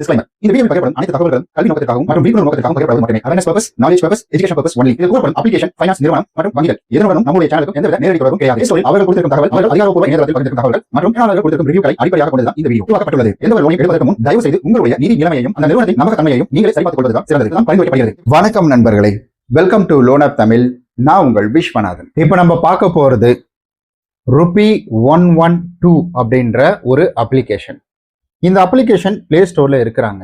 Disclaimer. இந்த வீடியோவில் பகிரப்படும் அனைத்து தகவல்களும் கல்வி நோக்கத்திற்காகவும் மற்றும் விழிப்புணர்வு நோக்கத்திற்காகவும் பகிரப்படுவது மட்டுமே. Awareness purpose knowledge purpose education purpose only இதில் கூறப்படும் அப்ளிகேஷன் ஃபைனான்ஸ் நிறுவனம் மற்றும் வங்கிகள். இதனுடனும் நம்முடைய சேனலுக்கும் எந்தவித நேரடி தொடர்பும் கிடையாது. ஸ்டோரில் அவர்கள் கொடுத்திருக்கும் தகவல் அவர்கள் அதிகாரப்பூர்வ இணையதளத்தில் பகிர்ந்திருக்கும் தகவல்கள் மற்றும் பயனாளர்கள் கொடுத்திருக்கும் ரிவ்யூக்களை அடிப்படையாக கொண்டுதான் இந்த வீடியோ உருவாக்கப்பட்டுள்ளது. எந்த ஒரு லோனையும் எடுப்பதற்கு முன் தயவு செய்து உங்களுடைய நிதி நிலைமையையும் அந்த நிறுவனத்தின் நம்பகத்தன்மையையும் நீங்களே சரிபார்த்துக் கொள்வதுதான் சிறந்தது. தான் பரிந்துரைக்கப்படுகிறது. வணக்கம் நண்பர்களே. Welcome to loan app Tamil நான் உங்கள் விஸ்வநாதன். இப்போ நம்ம பார்க்க போறது ருபி ஒன் ஒன் டூ அப்படின்ற ஒரு அப்ளிகேஷன் இந்த அப்ளிகேஷன் பிளே ஸ்டோர்ல இருக்கிறாங்க.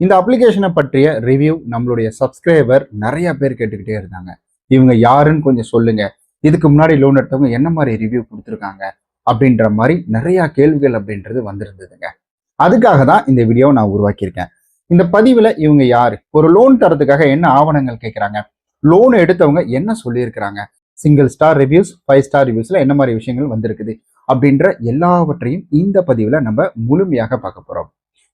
இந்த அப்ளிகேஷனை பற்றிய ரிவ்யூ நம்மளுடைய சப்ஸ்கிரைபர் நிறைய பேர் கேட்டுக்கிட்டே இருந்தாங்க இவங்க யாருன்னு கொஞ்சம் சொல்லுங்க. இதுக்கு முன்னாடி லோன் எடுத்தவங்க என்ன மாதிரி ரிவ்யூ கொடுத்துருக்காங்க? அப்படின்ற மாதிரி நிறைய கேள்விகள் அப்படின்றது வந்திருந்ததுங்க. அதுக்காக தான் இந்த வீடியோவை நான் உருவாக்கியிருக்கேன். இந்த பதிவில் இவங்க யாரு? ஒரு லோன் தரத்துக்காக என்ன ஆவணங்கள் கேட்குறாங்க? லோன் எடுத்தவங்க என்ன சொல்லியிருக்கிறாங்க? Single star reviews five star ரிவ்யூஸ்ல என்ன மாதிரி விஷயங்கள் வந்திருக்குது? அப்படின்ற எல்லாவற்றையும் இந்த பதிவில் நம்ம முழுமையாக பார்க்க போகிறோம்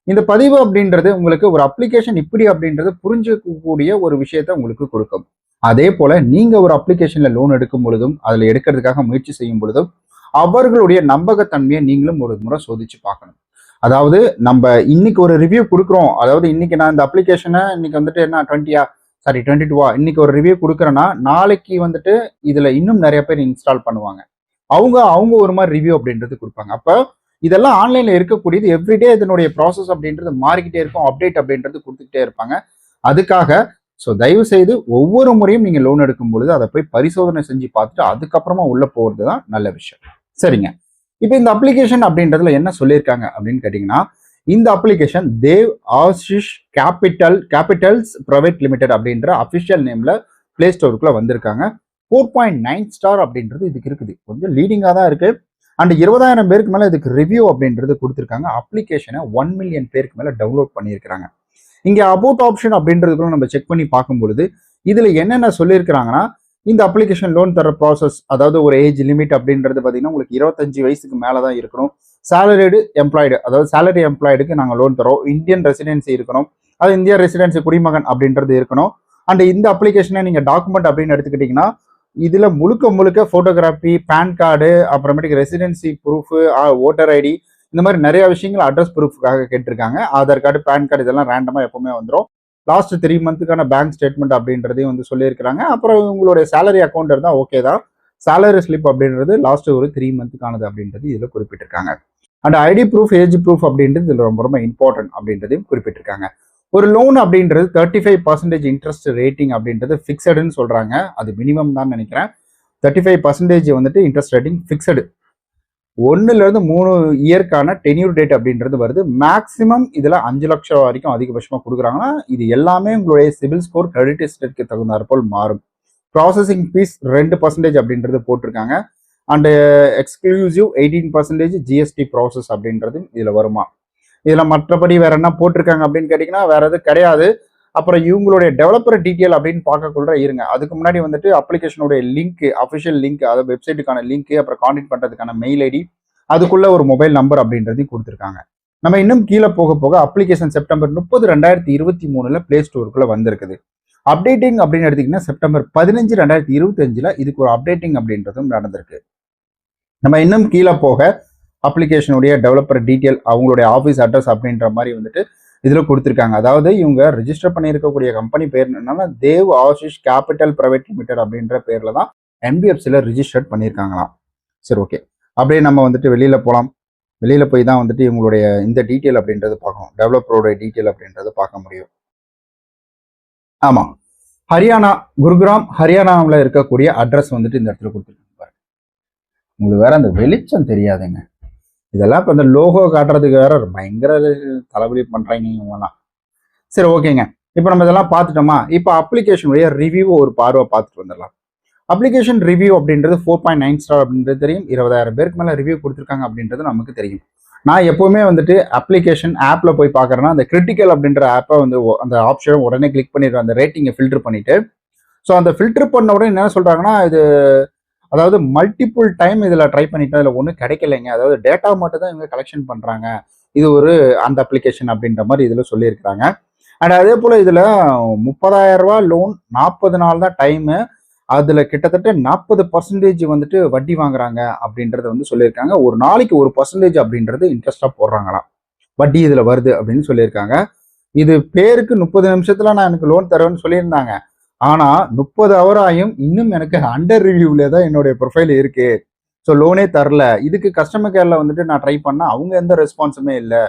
இந்த பதிவு அப்படின்றது உங்களுக்கு ஒரு அப்ளிகேஷன் இப்படி அப்படின்றது புரிஞ்சுக்கக்கூடிய ஒரு விஷயத்த உங்களுக்கு கொடுக்கும். அதே போல நீங்க ஒரு அப்ளிகேஷன்ல லோன் எடுக்கும் பொழுதும் அதுல எடுக்கிறதுக்காக முயற்சி செய்யும் பொழுதும் அவர்களுடைய நம்பகத்தன்மையை நீங்களும் ஒரு முறை சோதிச்சு பார்க்கணும். அதாவது நம்ம இன்னைக்கு ஒரு ரிவ்யூ கொடுக்குறோம். அதாவது இன்னைக்கு நான் இந்த அப்ளிகேஷனை இன்னைக்கு வந்துட்டு என்ன டுவெண்ட்டியா சாரி டுவெண்ட்டி டூவா இன்னைக்கு ஒரு ரிவ்யூ கொடுக்குறேன்னா நாளைக்கு வந்துட்டு இதுல இன்னும் நிறைய பேர் இன்ஸ்டால் பண்ணுவாங்க. அவங்க அவங்க ஒரு மாதிரி ரிவ்யூ அப்படின்றது கொடுப்பாங்க. அப்போ இதெல்லாம் ஆன்லைன்ல இருக்கக்கூடியது எவ்ரிடே இதனுடைய ப்ராசஸ் அப்படின்றது மாறிக்கிட்டே இருக்கும் அப்டேட் அப்படின்றது கொடுத்துக்கிட்டே இருப்பாங்க. அதுக்காக ஸோ தயவு செய்து ஒவ்வொரு முறையும் நீங்கள் லோன் எடுக்கும் பொழுது அதை போய் பரிசோதனை செஞ்சு பார்த்துட்டு அதுக்கப்புறமா உள்ள போகிறது தான் நல்ல விஷயம். சரிங்க. இப்போ இந்த அப்ளிகேஷன் அப்படின்றதுல என்ன சொல்லியிருக்காங்க அப்படின்னு கேட்டிங்கன்னா இந்த application Dev Ashish capital capitals private limited அப்படின்ற அஃபிஷியல் நேமில் பிளே ஸ்டோருக்குள்ளே வந்திருக்காங்க. ஃபோர் பாயிண்ட் நைன் ஸ்டார் அப்படின்றது இதுக்கு இருக்குது. கொஞ்சம் லீடிங்காக தான் இருக்கு. அண்ட் இருபதாயிரம் பேருக்கு மேலே இதுக்கு ரிவ்யூ அப்படின்றது கொடுத்துருக்காங்க. அப்ளிகேஷனை ஒன் மில்லியன் பேருக்கு மேலே டவுன்லோட் பண்ணியிருக்கிறாங்க. இங்கே அபவுட் ஆப்ஷன் அப்படின்றதுக்குள்ள நம்ம செக் பண்ணி பார்க்கும்பொழுது இதில் என்னென்ன சொல்லியிருக்கிறாங்கன்னா இந்த அப்ளிகேஷன் லோன் தர ப்ராசஸ் அதாவது ஒரு ஏஜ் லிமிட் அப்படின்றது பார்த்தீங்கன்னா உங்களுக்கு இருபத்தஞ்சு வயசுக்கு மேலே தான் இருக்கணும். சேலரிடு எம்ப்ளாய்டு அதாவது சேலரி எம்ப்ளாய்டுக்கு நாங்கள் லோன் தரோம் இந்தியன் ரெசிடென்சி இருக்கணும். அது இந்தியா ரெசிடென்சி குடிமகன் அப்படின்றது இருக்கணும். அண்ட் இந்த அப்ளிகேஷனை நீங்கள் டாக்குமெண்ட் அப்படின்னு எடுத்துக்கிட்டிங்கன்னா இதில் முழுக்க முழுக்க ஃபோட்டோகிராஃபி பேன் கார்டு அப்புறமேட்டுக்கு ரெசிடென்சி ப்ரூஃபு ஓட்டர் ஐடி இந்த மாதிரி நிறைய விஷயங்கள் அட்ரஸ் ப்ரூஃப்காக கேட்டிருக்காங்க. ஆதார் கார்டு பேன் கார்டு இதெல்லாம் ரேண்டமாக எப்போவுமே வந்துடும் லாஸ்ட் த்ரீ மந்த்துக்கான பேங்க் ஸ்டேட்மெண்ட் அப்படின்றதையும் வந்து சொல்லியிருக்கிறாங்க. அப்புறம் உங்களுடைய சேலரி அக்கௌண்ட் இருந்தால் ஓகே தான். சேலரி ஸ்லிப் அப்படின்றது லாஸ்ட் ஒரு த்ரீ மந்த்துக்கானது அப்படின்றது இதில் குறிப்பிட்டிருக்காங்க. And ID proof age proof அப்படின்றது இதில் ரொம்ப ரொம்ப இம்பார்ட்டன்ட் அப்படின்றதையும் குறிப்பிட்டிருக்காங்க. ஒரு லோன் அப்படின்றது thirty five percentage interest rating அப்படின்றது ஃபிக்ஸடுன்னு சொல்கிறாங்க அது மினிமம் தான் நினைக்கிறேன். தேர்ட்டி ஃபைவ் பர்சன்டேஜ் வந்துட்டு இன்ட்ரெஸ்ட் ரேட்டிங் ஃபிக்ஸடு ஒன்றுலேருந்து மூணு இயர்க்கான டென்யூர் டேட் அப்படின்றது வருது. மேக்ஸிமம் இதில் அஞ்சு லட்சம் வரைக்கும் அதிகபட்சமாக கொடுக்குறாங்கன்னா இது எல்லாமே உங்களுடைய சிவில் ஸ்கோர் கிரெடிட் ஸ்டேட்க்கு தகுந்தாற் போல் மாறும். ப்ராசஸிங் ஃபீஸ் ரெண்டு பர்சன்டேஜ் அப்படின்றது போட்டிருக்காங்க. And exclusive eighteen percentage GST process அப்படின்றது இதில் வருமா? இதில் மற்றபடி வேற என்ன போட்டிருக்காங்க அப்படின்னு கேட்டிங்கன்னா வேற எதுவும் கிடையாது. அப்புறம் இவங்களுடைய டெவலப்பர் டீட்டெயில் அப்படின்னு பார்க்கக்குள்ள இருங்க. அதுக்கு முன்னாடி வந்துட்டு அப்ளிகேஷனுடைய லிங்க் அஃபிஷியல் லிங்க் அதாவது வெப்சைட்டுக்கான லிங்க் அப்புறம் கான்டெக்ட் பண்ணுறதுக்கான மெயில் ஐடி அதுக்குள்ள ஒரு மொபைல் நம்பர் அப்படின்றதையும் கொடுத்துருக்காங்க. நம்ம இன்னும் கீழே போக போக அப்ளிகேஷன் செப்டம்பர் முப்பது ரெண்டாயிரத்தி இருபத்தி மூணுல பிளே ஸ்டோருக்குள்ள வந்திருக்குது. அப்டேட்டிங் அப்படின்னு எடுத்தீங்கன்னா செப்டம்பர் பதினஞ்சு ரெண்டாயிரத்தி இருபத்தஞ்சில் இதுக்கு ஒரு அப்டேட்டிங் அப்படின்றதும் நடந்திருக்கு. நம்ம இன்னும் கீழே போக அப்ளிகேஷனுடைய டெவலப்பர் டீட்டெயில் அவங்களுடைய ஆஃபீஸ் அட்ரஸ் அப்படின்ற மாதிரி வந்துட்டு இதில் கொடுத்துருக்காங்க. அதாவது இவங்க ரிஜிஸ்டர் பண்ணியிருக்கக்கூடிய கம்பெனி பேர் என்னன்னா Dev Ashish capital private limited அப்படின்ற பேரில் தான் என்பிஎஃப்சியில் ரிஜிஸ்டர்ட் பண்ணியிருக்காங்களாம். சரி ஓகே அப்படியே நம்ம வந்துட்டு வெளியில் போகலாம் வெளியில் போய் தான் வந்துட்டு இவங்களுடைய இந்த டீட்டெயில் அப்படின்றது பார்க்கணும். டெவலப்பரோட டீட்டெயில் அப்படின்றத பார்க்க முடியும். ஆமாம். ஹரியானா குருகிராம் ஹரியானாவில் இருக்கக்கூடிய அட்ரஸ் வந்துட்டு இந்த இடத்துல கொடுத்துருக்காங்க பாருங்க. உங்களுக்கு வேற அந்த வெளிச்சம் தெரியாதுங்க. இதெல்லாம் இப்போ இந்த லோகோ காட்டுறதுக்கு வேற பயங்கர தளபதி பண்ணுறாங்க இவங்கெல்லாம் சரி ஓகேங்க இப்போ நம்ம இதெல்லாம் பார்த்துட்டோமா? இப்போ அப்ளிகேஷனுடைய ரிவ்யூ ஒரு பார்வை பார்த்துட்டு வந்துடலாம். அப்ளிகேஷன் ரிவ்யூ அப்படின்றது ஃபோர் பாயிண்ட் நைன் ஸ்டார் அப்படின்றது தெரியும். இருபதாயிரம் பேருக்கு மேலே ரிவ்யூ கொடுத்துருக்காங்க அப்படின்றது நமக்கு தெரியும். நான் எப்போவுமே வந்துட்டு அப்ளிகேஷன் ஆப்பில் போய் பார்க்குறேன்னா அந்த கிரிட்டிக்கல் அப்படின்ற ஆப்பை வந்து அந்த ஆப்ஷனை உடனே கிளிக் பண்ணிடுவேன். அந்த ரேட்டிங்கை ஃபில்டர் பண்ணிட்டு. ஸோ அந்த ஃபில்டர் பண்ண உடனே என்ன சொல்கிறாங்கன்னா இது அதாவது மல்டிபிள் டைம் இதில் ட்ரை பண்ணிட்டோம். இதில் ஒன்றும் கிடைக்கலைங்க. அதாவது டேட்டா மட்டும் தான் இவங்க கலெக்ஷன் பண்ணுறாங்க இது ஒரு அந்த அப்ளிகேஷன் அப்படின்ற மாதிரி இதில் சொல்லியிருக்கிறாங்க. அண்ட் அதே போல் இதில் முப்பதாயிரம் ரூபா லோன் நாற்பது நாள் தான் டைமு அதில் கிட்டத்தட்ட நாற்பது பர்சன்டேஜ் வந்துட்டு வட்டி வாங்குறாங்க அப்படின்றத வந்து சொல்லியிருக்காங்க. ஒரு நாளைக்கு ஒரு பர்சன்டேஜ் அப்படின்றது இன்ட்ரெஸ்டாக போடுறாங்களாம். வட்டி இதில் வருது அப்படின்னு சொல்லியிருக்காங்க. இது பேருக்கு முப்பது நிமிஷத்தில் நான் எனக்கு லோன் தருவேன்னு சொல்லியிருந்தாங்க. ஆனால் முப்பது அவராயும் ஆயும் இன்னும் எனக்கு அண்டர் ரிவ்யூவில் தான் என்னுடைய ப்ரொஃபைல் இருக்கு. ஸோ லோனே தரல. இதுக்கு கஸ்டமர் கேரில் வந்துட்டு நான் ட்ரை பண்ணா அவங்க எந்த ரெஸ்பான்ஸுமே இல்லை.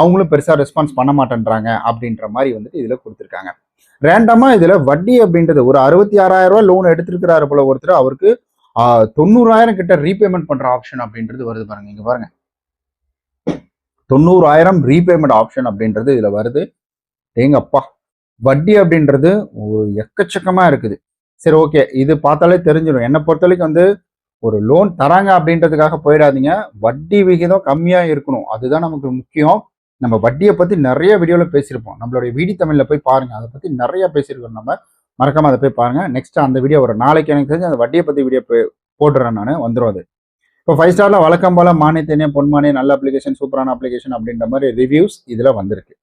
அவங்களும் பெருசாக ரெஸ்பான்ஸ் பண்ண மாட்டேன்றாங்க அப்படின்ற மாதிரி வந்துட்டு இதில் கொடுத்துருக்காங்க. ரேண்டமாக இதில் வட்டி அப்படின்றது ஒரு அறுபத்தி ஆறாயிரம் ரூபாய் லோன் எடுத்திருக்கிறாரு போல ஒருத்தர். அவருக்கு தொண்ணூறாயிரம் கிட்ட ரீபேமெண்ட் பண்ணுற ஆப்ஷன் அப்படின்றது வருது பாருங்க. இங்கே பாருங்க. தொண்ணூறாயிரம் ரீபேமெண்ட் ஆப்ஷன் அப்படின்றது இதில் வருது. தேங்கப்பா வட்டி அப்படின்றது ஒரு எக்கச்சக்கமாக இருக்குது. சரி ஓகே இது பார்த்தாலே தெரிஞ்சிடும் என்னை பொறுத்த வரைக்கும் வந்து ஒரு லோன் தராங்க அப்படின்றதுக்காக போயிடாதீங்க. வட்டி விகிதம் கம்மியாக இருக்கணும். அதுதான் நமக்கு முக்கியம். நம்ம வட்டியை பற்றி நிறைய வீடியோவில் பேசியிருப்போம். நம்மளுடைய வீடி தமிழில் போய் பாருங்கள் அதை பற்றி நிறைய பேசியிருக்கோம் நம்ம. மறக்காமல் அதை போய் பாருங்கள் நெக்ஸ்ட் அந்த வீடியோ ஒரு நாளைக்கு எனக்கு தெரிஞ்சு அந்த வட்டியை பற்றி வீடியோ போட்டுறேன் நான். வந்துடும் அது. இப்போ ஃபைவ் ஸ்டாரில் வழக்கம் போல் மானியத்தேனே பொன்மானே நல்ல அப்ளிகேஷன் சூப்பரான அப்ளிகேஷன் அப்படின்ற மாதிரி ரிவ்யூஸ் இதில் வந்திருக்கு.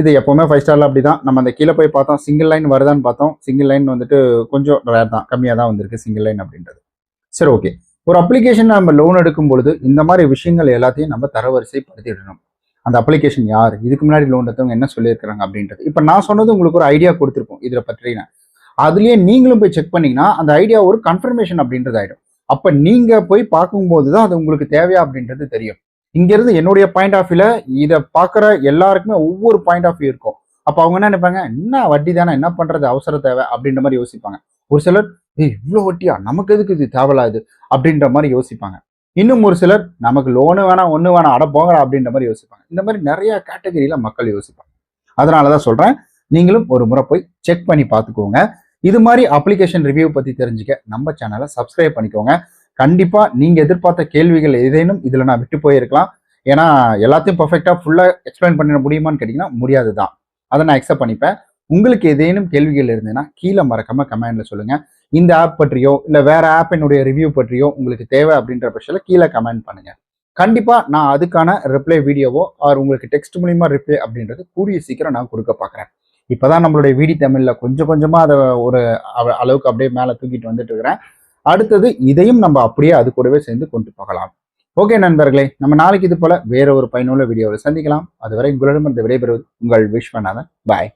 இது எப்போவுமே ஃபைவ் ஸ்டாரில் அப்படி தான் நம்ம அந்த கீழே போய் பார்த்தோம் சிங்கிள் லைன் வருதான்னு பார்த்தோம் சிங்கிள் லைன் வந்துட்டு கொஞ்சம் ரேர் தான். கம்மியாக தான் வந்திருக்கு சிங்கிள் லைன் அப்படின்றது. சரி ஓகே ஒரு அப்ளிகேஷன் நம்ம லோன் எடுக்கும் பொழுது இந்த மாதிரி விஷயங்கள் எல்லாத்தையும் நம்ம தரவரிசைப்படுத்திடணும். அந்த அப்ளிகேஷன் யார்? இதுக்கு முன்னாடி லோன் எடுத்தவங்க என்ன சொல்லியிருக்கிறாங்க அப்படின்றது. இப்போ நான் சொன்னது உங்களுக்கு ஒரு ஐடியா கொடுத்துருப்போம் இதில் பற்றின. அதுலேயே நீங்களும் போய் செக் பண்ணிங்கன்னா அந்த ஐடியா ஒரு கன்ஃபர்மேஷன் அப்படின்றது ஆகிடும் அப்போ நீங்கள் போய் பார்க்கும்போது தான் அது உங்களுக்கு தேவையா அப்படின்றது தெரியும். இங்கேருந்து என்னுடைய பாயிண்ட் ஆஃப் வியூல இதை பார்க்குற எல்லாருக்குமே ஒவ்வொரு பாயிண்ட் ஆஃப் வியூ இருக்கும். அப்போ அவங்க என்ன நினைப்பாங்க? என்ன வட்டி தானே என்ன பண்றது? அவசர தேவை அப்படின்ற மாதிரி யோசிப்பாங்க. ஒரு சிலர் ஏய் இவ்வளோ வட்டியா? நமக்கு எதுக்கு இது? தேவையில்லாது அப்படின்ற மாதிரி யோசிப்பாங்க. இன்னும் ஒரு சிலர் நமக்கு லோனு வேணாம் ஒன்று வேணாம் அட போங்கடா அப்படின்ற மாதிரி யோசிப்பாங்க. இந்த மாதிரி நிறைய கேட்டகரியில மக்கள் யோசிப்பாங்க. அதனால தான் சொல்றேன் நீங்களும் ஒரு முறை போய் செக் பண்ணி பார்த்துக்கோங்க. இது மாதிரி அப்ளிகேஷன் ரிவ்யூ பத்தி தெரிஞ்சுக்க நம்ம சேனலை சப்ஸ்கிரைப் பண்ணிக்கோங்க. கண்டிப்பா நீங்க எதிர்பார்த்த கேள்விகள் ஏதேனும் இதுல நான் விட்டு போயிருக்கலாம். ஏன்னா எல்லாத்தையும் பர்ஃபெக்டா ஃபுல்லா எக்ஸ்பிளைன் பண்ண முடியுமான்னு கேட்டீங்கன்னா முடியாது தான் அதை நான் அக்செப்ட் பண்ணிப்பேன். உங்களுக்கு ஏதேனும் கேள்விகள் இருந்ததுன்னா கீழே மறக்காம கமெண்ட்ல சொல்லுங்க. இந்த ஆப் பற்றியோ இல்ல வேற ஆப்பினுடைய ரிவ்யூ பற்றியோ உங்களுக்கு தேவை அப்படின்ற பட்சத்தில் கீழே கமெண்ட் பண்ணுங்க. கண்டிப்பா நான் அதுக்கான ரிப்ளை வீடியோவோ ஆர் உங்களுக்கு டெக்ஸ்ட் மூலியமா ரிப்ளை அப்படின்றது கூடிய சீக்கிரம் நான் கொடுக்க பார்க்குறேன் இப்போதான் நம்மளுடைய வீடி தமிழ்ல கொஞ்சம் கொஞ்சமா அதை ஒரு அளவுக்கு அப்படியே மேலே தூக்கிட்டு வந்துட்டு இருக்கிறேன். அடுத்தது இதையும் நம்ம அப்படியே அது கூடவே சேர்ந்து கொண்டு போகலாம். ஓகே நண்பர்களே நம்ம நாளைக்கு இது போல வேற ஒரு பயனுள்ள வீடியோவில் சந்திக்கலாம். அதுவரை உங்களிடமிருந்து இந்த விடைபெறுவது உங்கள் விஸ்வநாதன். பாய்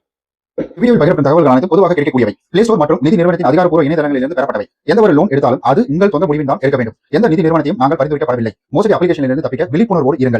வீடியோவில் பகிரப்படும் தகவல்கள் அனைத்து பொதுவாக கிடைக்கக்கூடியவை. பிளே ஸ்டோர் மற்றும் நிதி நிறுவனத்தின் அதிகாரப்பூர்வ இணையதளங்களிலிருந்து பெறப்பட்டவை. எந்த ஒரு லோன் எடுத்தாலும் அது உங்கள் சொந்த முடிவில் தான் எடுக்க வேண்டும். எந்த நிதி நிறுவனத்தையும் நாங்கள் பரிந்துரைக்கப்படவில்லை. மோசடி அப்ளிகேஷனிலிருந்து தப்பிக்க விழிப்புணர்வோடு இருங்கள்.